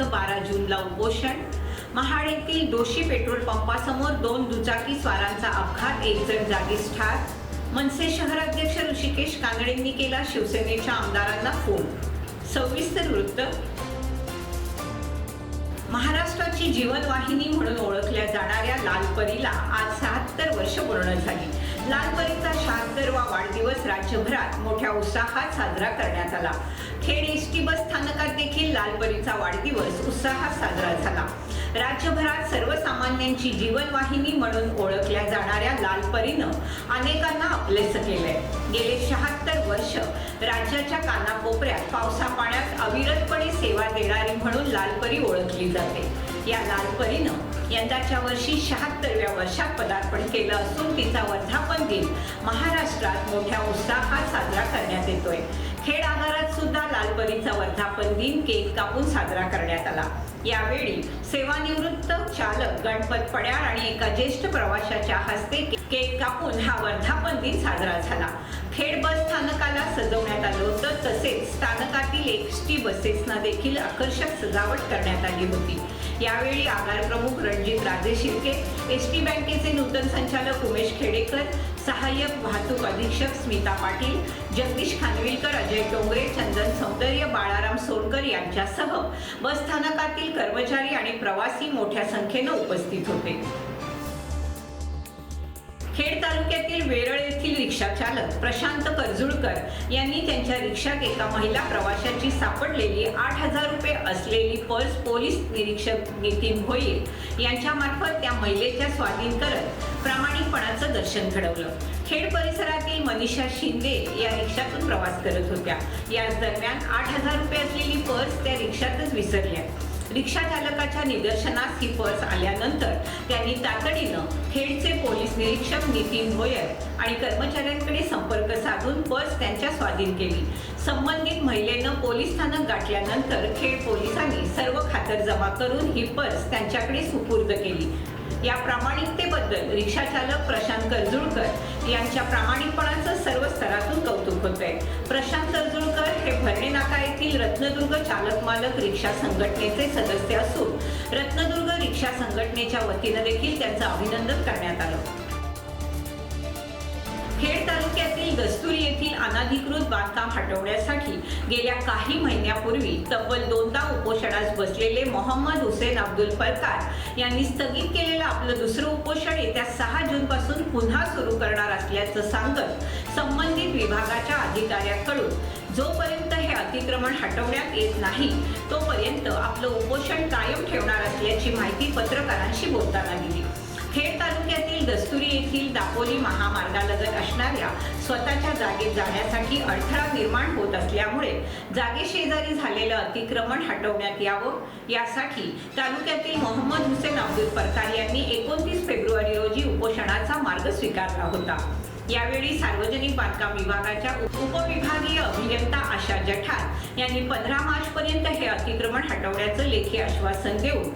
महेश बारा जूनला उपोषण. महाड येथील दोषी पेट्रोल पंपासमोर दोन दुचाकी स्वारांचा अपघात एक जण जागीच ठार. मनसे शहराध्यक्ष ऋषिकेश कांगडेंनी केला शिवसेनेच्या आमदारांना फोन. सविस्तर वृत्त. महाराष्ट्राची जीवनवाहिनी म्हणून ओळखल्या जाणाऱ्या लाल परीला आज शहात्तर वर्ष पूर्ण झाली. लालपरीचा शहात्तरवा वाढदिवस राज्यभरात मोठ्या उत्साहात साजरा करण्यात आला. खेड एस टी बस स्थानकात देखील लालपरीचा वाढदिवस उत्साहात साजरा झाला. राज्यभरात सर्वसामान्यांची जीवनवाहिनी म्हणून ओळखल्या जाणाऱ्या लालपरीनं अनेकांना आपले केलंय. गेले शहात्तर वर्ष राज्याच्या कानाकोपऱ्यात पावसा पाण्यात अविरतपणे सेवा देणारी म्हणून लालपरी ओळखली जाते. या लालपरीनं यंदाच्या वर्षी शहात्तरव्या वर्षात पदार्पण केलं असून तिचा वर्धापन दिन महाराष्ट्रात मोठ्या उत्साहात साजरा करण्यात येतोय. खेड आगारात सुद्धा लालपरीचा वर्धापन दिन केक कापून साजरा करण्यात आला. यावेळी सेवानिवृत्त चालक गणपत पड्याळ आणि एका ज्येष्ठ प्रवाशाच्या हस्ते केक कापून हा वर्धापन दिन साजरा झाला. खेड बस स्थानकाला सजवण्यात आलं होतं तसेच स्थानकातील एस टी बसेसना देखील आकर्षक सजावट करण्यात आली होती. यावेळी आगार प्रमुख रणजित राजे शिर्के एस टी बँकेचे नूतन संचालक उमेश खेडेकर सहाय्यक वाहतूक अधीक्षक स्मिता पाटील जगदीश खानविलकर अजय डोंगरे चंदन सौंदर्य बाळाराम सोनकर यांच्यासह बस स्थानकातील कर्मचारी आणि प्रवासी मोठ्या संख्येनं उपस्थित होते. खेड तालुक्यातील वेरळ येथील रिक्षा चालक प्रशांत करजुळकर यांनी त्यांच्या रिक्षात एका महिला प्रवाशाची सापडलेली आठ हजार रुपये असलेली पर्स पोलीस निरीक्षक नितीन भोईर यांच्या मार्फत त्या महिलेच्या स्वाधीन करत प्रामाणिकपणाचं दर्शन घडवलं. खेड परिसरातील मनीषा शिंदे या रिक्षातून प्रवास करत होत्या. याच दरम्यान आठ हजार रुपये असलेली पर्स त्या रिक्षातच विसरल्या. रिक्षा चालकाच्या निदर्शनास ही पर्स आल्यानंतर त्यांनी तातडीनं खेडचे पोलीस निरीक्षक नितीन भोयर आणि कर्मचाऱ्यांकडे संपर्क साधून पर्स त्यांच्या स्वाधीन केली. संबंधित महिलेनं पोलीस स्थानक गाठल्यानंतर खेड पोलिसांनी सर्व खातर जमा करून ही पर्स त्यांच्याकडे सुपूर्द केली. या प्रामाणिकतेबद्दल रिक्षा चालक प्रशांत करजुळकर यांच्या प्रामाणिकपणाचं सर्व स्तरातून कौतुक होत आहे प्रशांत करजुळकर हे भरणे नाका येथील रत्नदुर्ग चालक मालक रिक्षा संघटनेचे सदस्य असून रत्नदुर्ग रिक्षा संघटनेच्या वतीनं देखील त्यांचं अभिनंदन करण्यात आलं. खेड तालुक्यातील दस्तुरी येथील अनाधिकृत बांधकाम हटवण्यासाठी गेल्या काही महिन्यापूर्वी तब्बल दोनदा उपोषणास बसलेले मोहम्मद हुसेन अब्दुल फरकार यांनी स्थगित केलेलं आपलं दुसरं उपोषण येत्या सहा जून पासून पुन्हा सुरू करणार असल्याचं सांगत संबंधित विभागाच्या अधिकाऱ्याकडून जोपर्यंत हे अतिक्रमण हटवण्यात येत नाही तोपर्यंत आपलं उपोषण कायम ठेवणार असल्याची माहिती पत्रकारांशी बोलताना दिली. खेड तालुक्यातील दस्तुरी येथील दापोली महामार्गालगत असणाऱ्या स्वतःच्या जागेत जाण्यासाठी अडथळा निर्माण होत असल्यामुळे जागेशेजारी झालेलं अतिक्रमण हटवण्यात यावं यासाठी तालुक्यातील मोहम्मद हुसेन अब्दुल परकार यांनी एकोणतीस फेब्रुवारी रोजी उपोषणाचा मार्ग स्वीकारला होता. यावेळी सार्वजनिक बांधकाम विभागाच्या उपविभागीय अभियंता आशा जठार यांनी पंधरा मार्च पर्यंत हे अतिक्रमण हटवण्याचं लेखी आश्वासन देऊन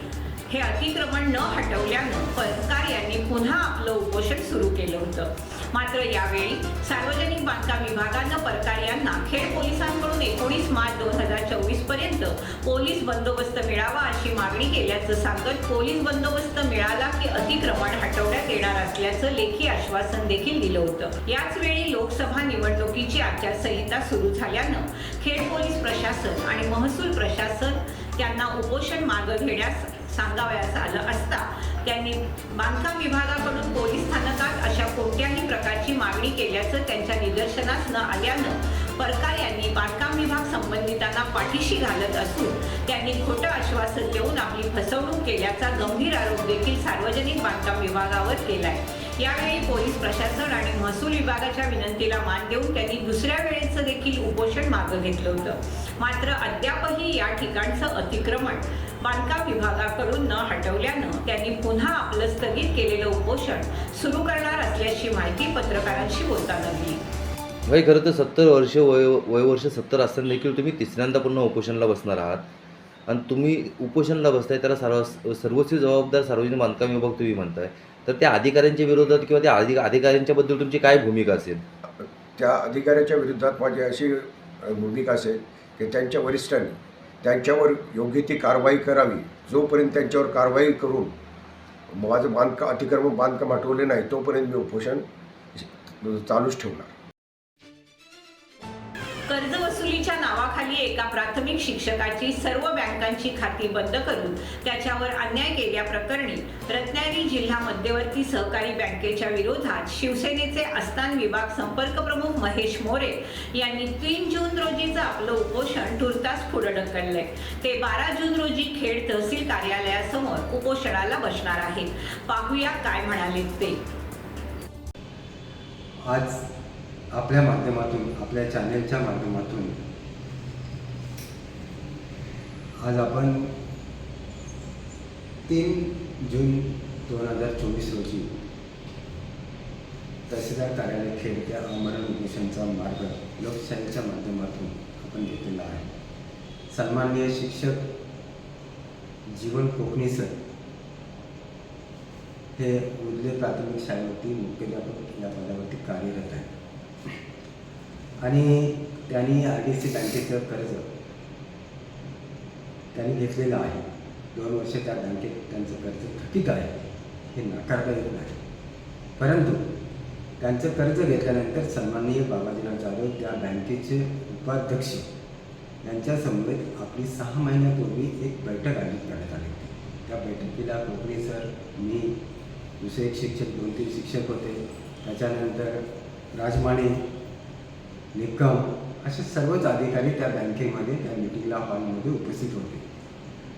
हे अतिक्रमण न हटवल्यानं परकार यांनी पुन्हा आपलं उपोषण सुरू केलं होतं. मात्र यावेळी सार्वजनिक बांधकाम विभागानं परकार यांना खेड पोलिसांकडून एकोणीस मार्च दोन हजार चोवीसपर्यंत पोलीस बंदोबस्त मिळावा अशी मागणी केल्याचं सांगत पोलीस बंदोबस्त मिळाला की अतिक्रमण हटवण्यात येणार असल्याचं लेखी आश्वासन देखील दिलं होतं. याच वेळी लोकसभा निवडणुकीची आचारसंहिता सुरू झाल्यानं खेड पोलीस प्रशासन आणि महसूल प्रशासन त्यांना उपोषण मागं घेण्यास सांगावयास आलं असता. त्यांनी बांधकाम विभागाकडून पोलीस स्थानकात अशा कोणत्याही प्रकारची मागणी केल्याचं त्यांच्या निदर्शनास न आल्यानं परकार यांनी बांधकाम विभाग संबंधितांना पाठीशी घालत असून त्यांनी खोटं आश्वासन देऊन आपली फसवणूक केल्याचा गंभीर आरोप देखील सार्वजनिक बांधकाम विभागावर केलाय. यावेळी पोलीस प्रशासन आणि महसूल विभागाच्या विनंतीला मान देऊन त्यांनी दुसऱ्या वेळेचं देखील उपोषण मागं घेतलं होतं. मात्र अद्यापही या ठिकाणचं अतिक्रमण बांधकाम विभागाकडून न हटवल्यानं त्यांनी पुन्हा आपलं स्थगित केलेलं उपोषण सुरू करणार असल्याची माहिती पत्रकारांशी बोलताना दिली. भाई खरं तर सत्तर वर्ष वय वयवर्ष सत्तर असताना देखील तुम्ही तिसऱ्यांदा पुन्हा उपोषणाला बसणार आहात. आणि तुम्ही उपोषणाला बसताय त्याला सर्व सर्वस्वी जबाबदार सार्वजनिक बांधकाम विभाग तुम्ही म्हणताय. तर त्या अधिकाऱ्यांच्या विरोधात किंवा त्या अधिक अधिकाऱ्यांच्या बद्दल तुमची काय भूमिका असेल? त्या अधिकाऱ्याच्या विरोधात माझी अशी भूमिका असेल की त्यांच्या वरिष्ठांनी त्यांच्यावर योग्य ती कारवाई करावी. जोपर्यंत त्यांच्यावर कारवाई करून माझं बांधकाम अतिक्रमण बांधकाम हटवले नाही तोपर्यंत मी उपोषण चालूच ठेवणार. कर्ज वसुलीच्या नावाखाली एका प्राथमिक शिक्षकाची सर्व बँकांची खाती बंद करून त्याच्यावर अन्याय केल्याप्रकरणी रत्नागिरी जिल्हा मध्यवर्ती सहकारी बँकेच्या विरोधात शिवसेनेचे आस्थान विभाग संपर्क प्रमुख महेश मोरे यांनी तीन जून रोजीचं आपलं उपोषण तुर्तास पुढे ढकललंय. ते बारा जून रोजी खेड तहसील कार्यालयासमोर उपोषणाला बसणार आहेत. पाहूया काय म्हणाले ते. आज आपल्या माध्यमातून आपल्या चॅनेलच्या माध्यमातून. आज आपण तीन जून दोन हजार चोवीस रोजी तहसीलदार कार्यालय खेड त्या आमरण उपोषणचा मार्ग लोकशाहीच्या माध्यमातून आपण घेतलेला आहे. सन्माननीय शिक्षक जीवन कोकणी सर हे उदले प्राथमिक शाळेवरती मुख्याध्यापक या पदावरती कार्यरत आहे आणि त्यांनी आर डी सी बँकेचं कर्ज त्यांनी घेतलेलं आहे. दोन वर्ष त्या बँकेत त्यांचं कर्ज थकीत आहे. हे नाकारता येत नाही. परंतु त्यांचं कर्ज घेतल्यानंतर सन्माननीय बाबाजीराव जाधव त्या बँकेचे उपाध्यक्ष यांच्यासमवेत आपली सहा महिन्यापूर्वी एक बैठक आयोजित करण्यात आली होती. त्या बैठकीला कोकणी सर मी दुसरे एक शिक्षक दोन तीन शिक्षक होते. त्याच्यानंतर राजमाणे निकम असे सर्वच अधिकारी त्या बँकेमध्ये त्या मिटिंगला हॉलमध्ये उपस्थित होते.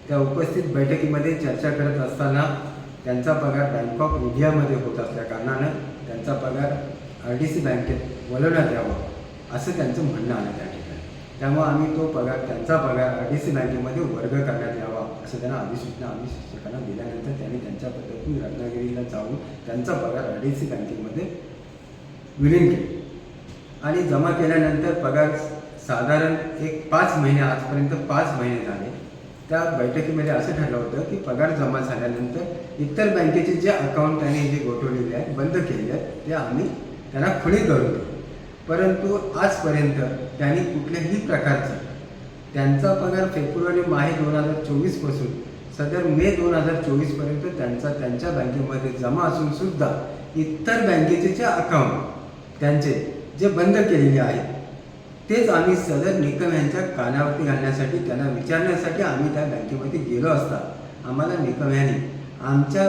त्या उपस्थित बैठकीमध्ये चर्चा करत असताना त्यांचा पगार बँक ऑफ इंडियामध्ये होत असल्या कारणानं त्यांचा पगार आर डी सी बँकेत वळवण्यात यावा असं त्यांचं म्हणणं आलं त्या ठिकाणी. त्यामुळे आम्ही तो पगार त्यांचा पगार आर डी सी बँकेमध्ये वर्ग करण्यात यावा असं त्यांना अधिसूचना आम्ही शिक्षकांना दिल्यानंतर त्यांनी त्यांच्या पद्धतीने रत्नागिरीला जाऊन त्यांचा पगार आर डी सी बँकेमध्ये विलीन केला. आणि जमा केल्यानंतर पगार साधारण एक पाच महिने आजपर्यंत पाच महिने झाले. त्या बैठकीमध्ये असं ठरलं होतं की पगार जमा झाल्यानंतर इतर बँकेचे जे अकाउंट त्यांनी जे गोठवलेले आहेत बंद केलेले आहेत ते आम्ही त्यांना खुली करू परंतु आजपर्यंत त्यांनी कुठल्याही प्रकारचं त्यांचा पगार फेब्रुवारी माहे दोन हजार चोवीसपासून सदर मे दोन हजार चोवीसपर्यंत त्यांचा त्यांच्या बँकेमध्ये जमा असून सुद्धा इतर बँकेचे जे अकाउंट त्यांचे जे बंद केलेले आहेत तेच आम्ही सदर निकम यांच्या कानावरती घालण्यासाठी त्यांना विचारण्यासाठी आम्ही त्या बँकेमध्ये गेलो असता. आम्हाला निकम यांनी आमच्या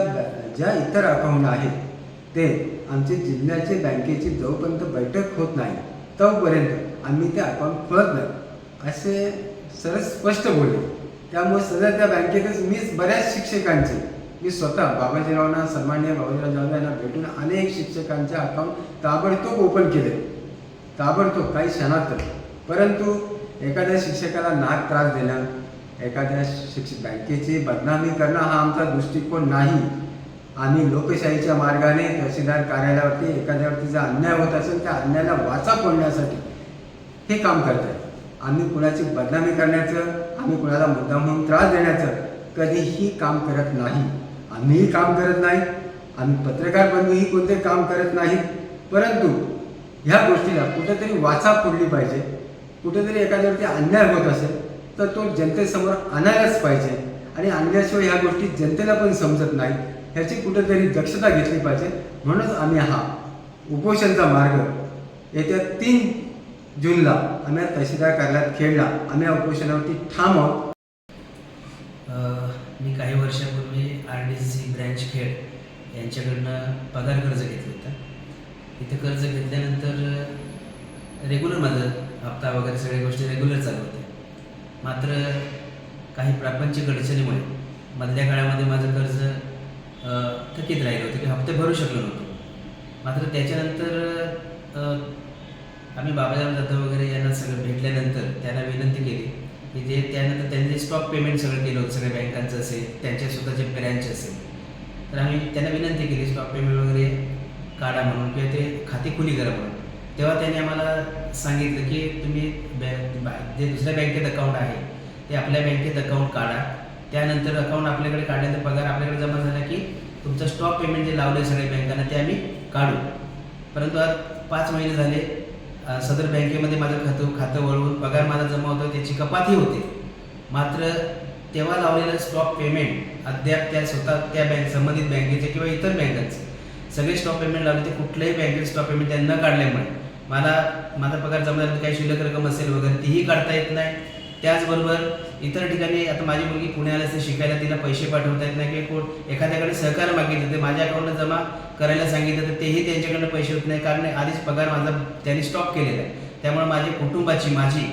ज्या इतर अकाउंट आहेत ते आमचे जिल्ह्याचे बँकेची जोपर्यंत बैठक होत नाही तोपर्यंत आम्ही ते अकाउंट खोलत नाही असे सरळ स्पष्ट बोलले. त्यामुळे सध्या त्या बँकेतच मीच बऱ्याच शिक्षकांचे मी स्वतः बाबाजीरावांना सन्मान्य बाबाजीराव जाधव यांना भेटून अनेक शिक्षकांचे अकाउंट ताबडतोब ओपन केले. ताबडतोब काही क्षणात परंतु एखाद्या शिक्षकाला नाक त्रास देणं एखाद्या शिक्षक बँकेची बदनामी करणं हा आमचा दृष्टिकोन नाही. आम्ही लोकशाहीच्या मार्गाने तहसीलदार कार्यालयावरती एखाद्यावरती जर अन्याय होत असेल त्या अन्यायाला वाचा फोडण्यासाठी हे काम करत आहे आम्ही कुणाची बदनामी करण्याचं आम्ही कुणाला मुद्दाम म्हणून त्रास देण्याचं कधीही काम करत नाही. आम्हीही काम करत नाही. आम्ही पत्रकार बंधूही कोणते काम करत नाही. परंतु ह्या गोष्टीला कुठेतरी वाचा फोडली पाहिजे. कुठेतरी एखाद्यावरती अन्याय होत असेल तर तो जनतेसमोर आणायलाच पाहिजे. आणि आणल्याशिवाय ह्या गोष्टी जनतेला पण समजत नाही. ह्याची कुठेतरी दक्षता घेतली पाहिजे. म्हणूनच आम्ही हा उपोषणचा मार्ग येत्या तीन जूनला आम्ही तहसीलदार कार्यालयात खेळला. आम्ही या उपोषणावरती ठाम आहोत. मी काही वर्षापूर्वी आर डी सी ब्रँच खेळ यांच्याकडनं पगार कर्ज घेतलं होतं. इथे कर्ज घेतल्यानंतर रेग्युलर माझं हप्ता वगैरे सगळ्या गोष्टी रेग्युलर चालू होत्या. मात्र काही प्रापंचिक अडचणीमुळे मधल्या काळामध्ये माझं कर्ज थकीत राहिलं होतं की हप्ते भरू शकलो नव्हतो. मात्र त्याच्यानंतर आम्ही बाबाराव जाधव वगैरे यांना सगळं भेटल्यानंतर त्यांना विनंती केली की ते त्यानंतर त्यांनी स्टॉक पेमेंट सगळं केलं होतं सगळ्या बँकांचं असेल त्यांच्या स्वतःचे ब्रँच असेल. तर आम्ही त्यांना विनंती केली स्टॉक पेमेंट वगैरे काढा म्हणून किंवा ते खाते खुली करा म्हणून. तेव्हा त्यांनी आम्हाला सांगितलं की तुम्ही बॅ- जे दुसऱ्या बँकेत अकाउंट आहे ते आपल्या बँकेत अकाउंट काढा. त्यानंतर अकाउंट आपल्याकडे काढल्यानंतर पगार आपल्याकडे जमा झाला की तुमचं स्टॉप पेमेंट जे लावलं सगळ्या बँकांना ते आम्ही काढू. परंतु आज पाच महिने झाले सदर बँकेमध्ये माझं खातं खातं वळवून पगार माझा जमा होतो त्याची कपातही होते. मात्र तेव्हा लावलेलं स्टॉप पेमेंट अद्याप त्या स्वतः त्या बँक संबंधित बँकेचे किंवा इतर बँकांचे सगळे स्टॉक पेमेंट लावले ते कुठल्याही बँकेत स्टॉक पेमेंट त्यांना काढल्यामुळे. मला माझा पगार जमा झाला काही शिल्लक रक्कम असेल वगैरे तीही काढता येत नाही. त्याचबरोबर इतर ठिकाणी आता माझी मुलगी पुण्याला असते शिकायला तिला पैसे पाठवता येत नाही किंवा कोण एखाद्याकडे सहकार्य मागितलं ते माझ्या अकाउंटला जमा करायला सांगितलं तर तेही त्यांच्याकडनं पैसे होत नाही. कारण आधीच पगार माझा त्यांनी स्टॉप केलेला आहे. त्यामुळे माझ्या कुटुंबाची माझी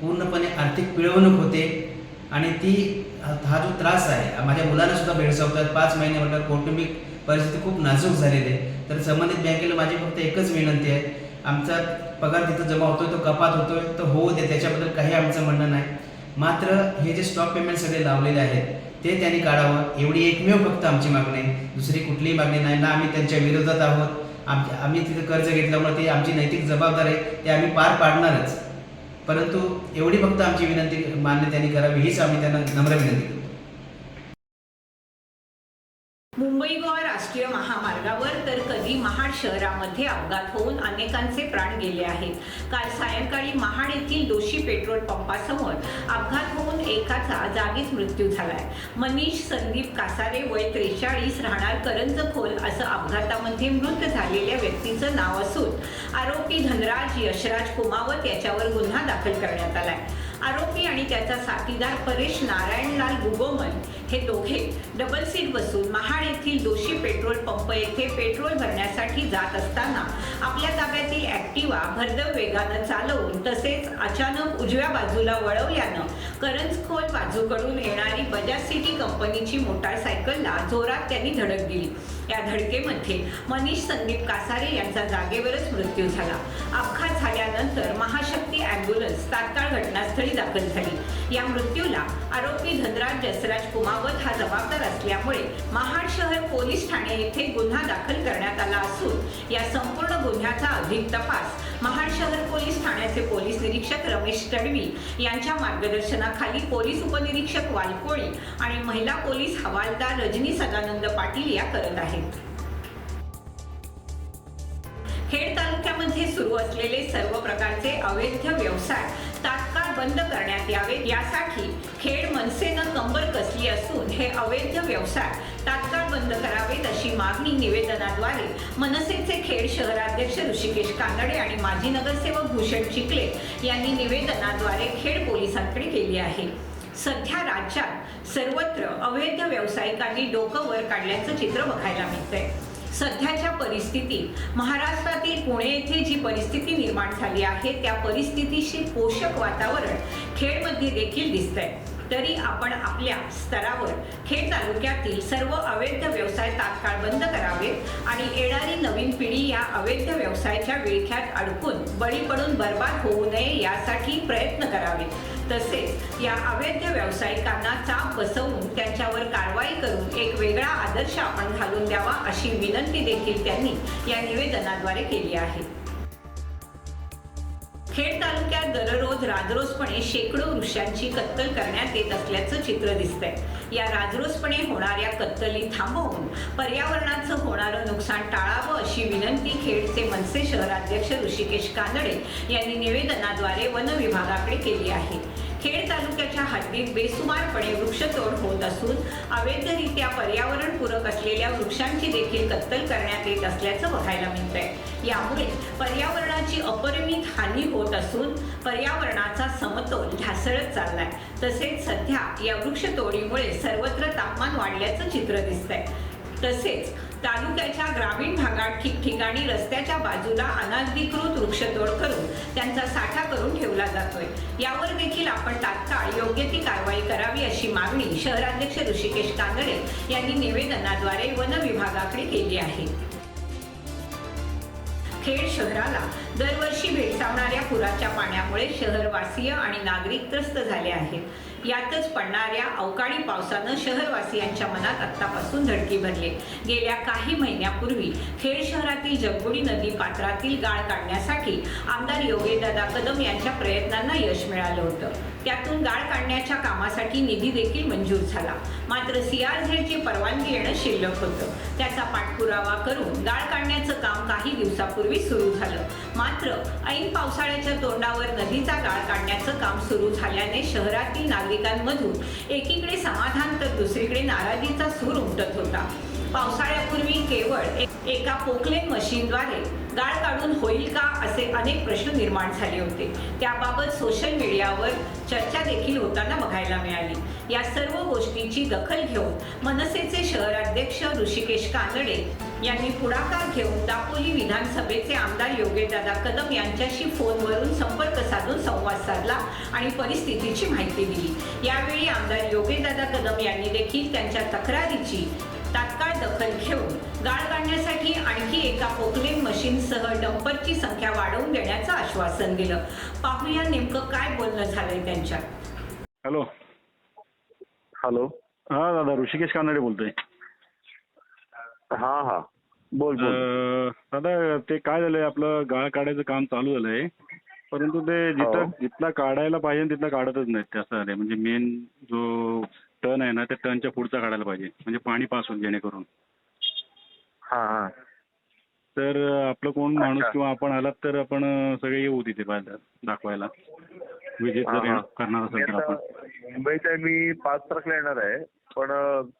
पूर्णपणे आर्थिक पिळवणूक होते. आणि ती हा जो त्रास आहे माझ्या मुलांना सुद्धा भेडसावतात. पाच महिने म्हटलं कौटुंबिक परिस्थिती खूप नाजूक झालेली आहे. तर संबंधित बँकेला माझी फक्त एकच विनंती आहे. आमचा पगार तिथं जमा होतोय तो कपात होतोय तो होऊ दे त्याच्याबद्दल काही आमचं म्हणणं नाही. मात्र हे जे स्टॉक पेमेंट सगळे लावलेले आहेत ते त्यांनी काढावं. एवढी एकमेव फक्त आमची मागणी आहे. दुसरी कुठलीही मागणी नाही. ना आम्ही त्यांच्या विरोधात आहोत. आम आम्ही तिथं कर्ज घेतल्यामुळे ते आमची नैतिक जबाबदारी आहे. ते आम्ही पार पाडणारच. परंतु एवढी फक्त आमची विनंती मान्य त्यांनी करावी हीच आम्ही त्यांना नम्र विनंती करू मुंबई गोवा राष्ट्रीय महामार्गावर तर कधी महाड शहरामध्ये अपघात होऊन अनेकांचे प्राण गेले आहेत. काल सायंकाळी महाड येथील दोषी पेट्रोल पंपासमोर अपघात होऊन एकाचा जागीच मृत्यू झालाय. मनीष संदीप कासारे वय त्रेचाळीस राहणार करंजखोल असं अपघातामध्ये मृत झालेल्या व्यक्तीचं नाव असून आरोपी धनराज यशराज कुमावत याच्यावर गुन्हा दाखल करण्यात आलाय. आरोपी आणि त्याचा साथीदार परेश नारायणलाल गुगोमन हे दोघे डबल सीट बसून महाड येथील दोषी पेट्रोल पंप येथे पेट्रोल भरण्यासाठी जात असताना आपल्या ताब्यातील ॲक्टिवा भरदव वेगानं चालवून तसेच अचानक उजव्या बाजूला वळवल्यानं करंजखोल बाजूकडून येणारी बजाज सिटी कंपनीची मोटारसायकलला जोरात त्यांनी धडक दिली. या धडकेमध्ये मनीष संदीप कासारे यांचा जागेवरच मृत्यू झाला. अपघात झाल्यानंतर महाशक्ती अँब्युलन्स तात्काळ घटनास्थळी दाखल झाली. या मृत्यूला आरोपी धनराज जसराज मावत हा जबाबदार असल्यामुळे महाड शहर पोलीस ठाणे येथे गुन्हा दाखल करण्यात आला असून या संपूर्ण गुन्ह्याचा अधिक तपास महाड शहर पोलीस ठाण्याचे पोलीस निरीक्षक रमेश तडवी यांच्या मार्गदर्शनाखाली पोलीस उपनिरीक्षक वालकोळी आणि महिला पोलीस हवालदार रजनी सदानंद पाटील या करत आहेत. खेड तालुक्यामध्ये सुरू असलेले सर्व प्रकारचे अवैध व्यवसाय तात्काळ बंद करण्यात यावेत यासाठी कंबर असून हे अवैध व्यवसाय तात्काळ बंद करावेत अशी मागणी निवेदनाद्वारे मनसेचे खेड शहराध्यक्ष ऋषिकेश कानडे आणि माजी नगरसेवक भूषण चिखले यांनी निवेदनाद्वारे खेड पोलिसांकडे केली आहे. सध्या राज्यात सर्वत्र अवैध व्यावसायिकांनी डोकं वर काढल्याचं चित्र बघायला मिळतंय. सध्याच्या परिस्थितीत महाराष्ट्रातील पुणे येथे जी परिस्थिती निर्माण झाली आहे त्या परिस्थितीशी पोषक वातावरण खेडमध्ये देखील दिसतंय. तरी आपण आपल्या स्तरावर खेड तालुक्यातील सर्व अवैध व्यवसाय तात्काळ बंद करावेत आणि येणारी नवीन पिढी या अवैध व्यवसायाच्या विळख्यात अडकून बळी पडून बर्बाद होऊ नये यासाठी प्रयत्न करावेत तसेच या अवैध व्यावसायिकांना चाप बसवून त्यांच्यावर कारवाई करून एक वेगळा आदर्श आपण घालून द्यावा अशी विनंती देखील त्यांनी या निवेदनाद्वारे केली आहे. खेड तालुक्यात दररोज राजरोसपणे शेकडो वृक्षांची कत्तल करण्यात येत असल्याचं चित्र दिसतंय. या राजरोसपणे होणाऱ्या कत्तली थांबवून पर्यावरणाचं होणारं नुकसान टाळावं अशी विनंती खेडचे मनसे शहराध्यक्ष ऋषिकेश कानडे यांनी निवेदनाद्वारे वन विभागाकडे केली आहे. खेड तालुक्याच्या हद्दीत बेसुमारपणे वृक्षतोड होत असून अवैधरित्या पर्यावरणपूरक असलेल्या वृक्षांची देखील कत्तल करण्यात येत असल्याचं बघायला मिळतंय. यामुळे पर्यावरणाची अपरिमित हानी होत असून पर्यावरणाचा समतोल ढासळत चाललाय. तसेच सध्या या वृक्षतोडीमुळे सर्वत्र तापमान वाढल्याचं चित्र दिसतंय. तसेच तालुक्याच्या ग्रामीण भागात ठिकठिकाणी रस्त्याच्या बाजूला अनाधिकृत वृक्षतोड करून त्यांचा साठा करून ठेवला जातोय. यावर देखील आपण तात्काळ योग्य ती कारवाई करावी अशी मागणी शहराध्यक्ष ऋषिकेश कांदळे यांनी निवेदनाद्वारे वन विभागाकडे केली आहे. खेड शहराला दरवर्षी भेडसावणाऱ्या पुराच्या पाण्यामुळे शहरवासीय आणि नागरिक त्रस्त झाले आहेत. यातच पडणाऱ्या अवकाळी पावसानं शहरवासियांच्या मनात आत्तापासून धडकी भरले. गेल्या काही महिन्यापूर्वी खेड शहरातील जगबुडी नदी पात्रातील गाळ काढण्यासाठी आमदार योगेदादा कदम यांच्या प्रयत्नांना यश मिळालं होतं. त्यातून गाळ काढण्याच्या कामासाठी निधी देखील मंजूर झाला. मात्र सीआरझेडची परवानगी येणं शिल्लक होतं. त्याचा पाठपुरावा करून गाळ काढण्याचं काम काही दिवसापूर्वी सुरू झालं. मात्र ऐन पावसाळ्याच्या तोंडावर नदीचा गाळ काढण्याचं काम सुरू झाल्याने शहरातील नागरिकांमधून एकीकडे समाधान तर दुसरीकडे नाराजीचा सूर उमटत होता. पावसाळ्यापूर्वी केवळ एक- एका पोकलेन मशीनद्वारे गाळ काढून होईल का असे अनेक प्रश्न निर्माण झाले होते. त्याबाबत सोशल मीडियावर चर्चा देखील होताना बघायला मिळाली. या सर्व गोष्टीची दखल घेऊन मनसेचे शहराध्यक्ष ऋषिकेश कानडे यांनी पुढाकार घेऊन दापोली विधानसभेचे आमदार योगेशदादा कदम यांच्याशी फोनवरून संपर्क साधून संवाद साधला आणि परिस्थितीची माहिती दिली. यावेळी आमदार योगेशदादा कदम यांनी देखील त्यांच्या तक्रारीची दखल घेऊन गाळ काढण्यासाठी आणखी एका पोकलेन मशीनसह डंपरची संख्या वाढवून देण्याचं आश्वासन दिलं. पाहूया नेमकं काय बोलणं झालंय त्यांच्या हॅलो. हॅलो. हा दादा ऋषिकेश कानडे बोलतोय. हा हा. बोल बोल. अं, दादा ते काय झालंय आपलं गाळ काढायचं काम चालू झालंय परंतु ते जिथं हो. जिथला काढायला पाहिजे तिथला काढतच नाहीत ते असं झालंय म्हणजे मेन जो टर्न आहे ना त्या टर्नच्या पुढचा काढायला पाहिजे. म्हणजे पाणी पास होईल जेणेकरून. हा हा. तर आपलं कोण माणूस. किंवा आपण आलात तर आपण सगळे येऊ तिथे पाहिजे दाखवायला. विजिट जर. करणार असेल तर आपण. मुंबईत आहे मी पाच तारखेला येणार आहे. पण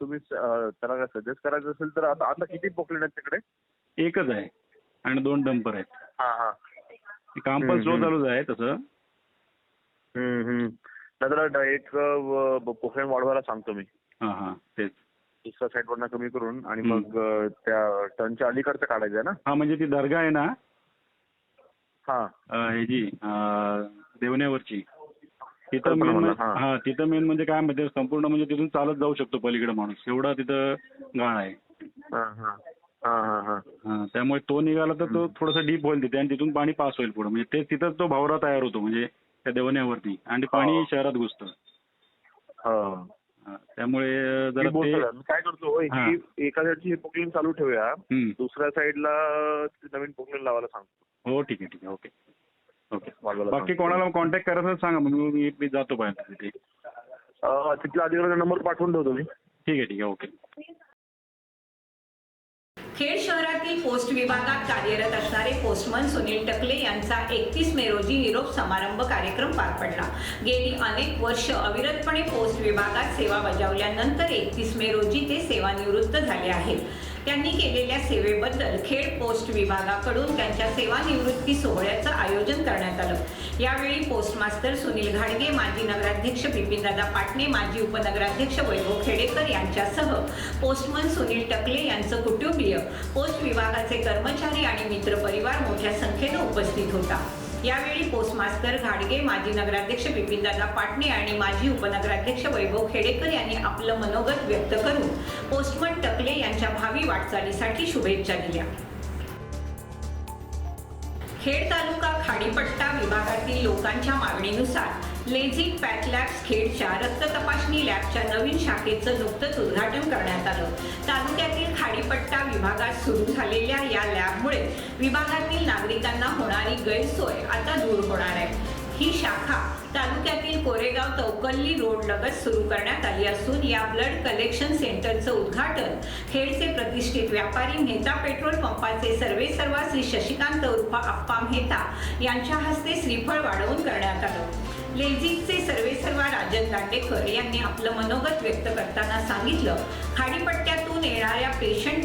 तुम्ही अं, त्याला काय सजेस्ट करायचं असेल तर आता आता किती पोकलेन आहेत तिकडे? एकच आहे. आणि दोन डंपर आहेत. हा हा. काम पण स्लो. चालूच आहे तसं. हम्म हम्म. नाहीतर एक पोकलेन वाढवायला सांगतो मी. हां हां तेच. दुसऱ्या साईडवरनं कमी करून आणि. मग त्या टर्नच्या अलीकडचं काढायचं आहे ना? हा म्हणजे ती दर्गा आहे ना? हा. ह्याची देवण्यावरची. तिथं मेन मला, हा. तिथं मेन म्हणजे काय म्हणजे संपूर्ण म्हणजे तिथून चालत जाऊ शकतो पलीकडे माणूस. एवढा तिथं गाळ आहे. त्यामुळे तो निघाला तर तो थोडासा डीप होईल तिथे आणि तिथून पाणी पास होईल पुढे. म्हणजे ते तिथंच तो भावरा तयार होतो. म्हणजे त्या देवण्यावरती. आणि पाणी हो. शहरात घुसतं. हा. त्यामुळे जरा बोलतो ते ना, मी काय करतो हा. ही. एका साईडची ही पोकलेन चालू ठेवूया. दुसऱ्या साईडला नवीन पोकलेन लावायला सांगतो. हो ठीक आहे ठीक आहे ओके. ओके. बाकी सांगतो. कोणाला कॉन्टॅक्ट करायचं असेल सांगा मग मी मी जातो बाहेर. तिथे अं, तिथला अधिकाऱ्याचा नंबर पाठवून ठेवतो मी. ठीक आहे ठीक आहे ओके. खेड शहरातील पोस्ट विभागात कार्यरत असणारे पोस्टमन सुनील टकले यांचा एकतीस मे रोजी निरोप समारंभ कार्यक्रम पार पडला. गेली अनेक वर्ष अविरतपणे पोस्ट विभागात सेवा बजावल्यानंतर एकतीस मे रोजी ते सेवानिवृत्त झाले आहेत. त्यांनी केलेल्या सेवेबद्दल खेड पोस्ट विभागाकडून त्यांच्या सेवानिवृत्ती सोहळ्याचं आयोजन करण्यात आलं. यावेळी पोस्ट मास्तर सुनील घाडगे माजी नगराध्यक्ष बिपिनदादा पाटणे माजी उपनगराध्यक्ष वैभव खेडेकर यांच्यासह पोस्टमन सुनील टकले यांचं कुटुंबीय. पोस्ट विभागाचे कर्मचारी आणि मित्रपरिवार मोठ्या संख्येनं उपस्थित होता. यावेळी पोस्टमास्टर घाडगे माजी नगराध्यक्ष बिपिनदादा पाटणे आणि माजी उपनगराध्यक्ष वैभव खेडेकर यांनी आपलं मनोगत व्यक्त करून पोस्टमन टकले यांच्या भावी वाटचालीसाठी शुभेच्छा दिल्या. खेड तालुका खाडीपट्टा विभागातील लोकांच्या मागणीनुसार लेझिक पॅथ लॅब्स खेडच्या रक्त तपासणी लॅबच्या नवीन शाखेचं नुकतंच उद्घाटन करण्यात आलं. तालुक्यातील खाडीपट्टा विभागात सुरू झालेल्या या लॅबमुळे विभागातील नागरिकांना होणारी गैरसोय आता दूर होणार आहे. ही शाखा तालुक्यातील कोरेगाव तौकल्ली रोड लगत सुरू करण्यात आली असून या ब्लड कलेक्शन सेंटरचं उद्घाटन खेडचे प्रतिष्ठित व्यापारी मेहता पेट्रोल पंपाचे सर्वे सर्वा श्री शशिकांत उर्फ अप्पा मेहता यांच्या हस्ते श्रीफळ वाढवून करण्यात आलं. लेझिंगचे सर्वेसर्वा राजन दांडेकर यांनी आपलं मनोगत व्यक्त करताना सांगितलं खाडीपट्ट्यातून येणाऱ्या पेशंट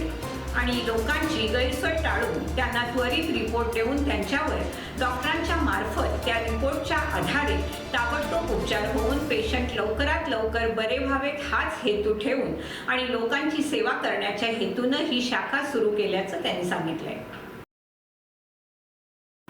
आणि लोकांची गैरसोय टाळून त्यांना त्वरित रिपोर्ट देऊन त्यांच्यावर डॉक्टरांच्या मार्फत त्या रिपोर्टच्या आधारे ताबडतोब उपचार होऊन पेशंट लवकरात लवकर बरे व्हावेत हाच हेतू ठेवून आणि लोकांची सेवा करण्याच्या हेतूनं ही शाखा सुरू केल्याचं त्यांनी सांगितलंय.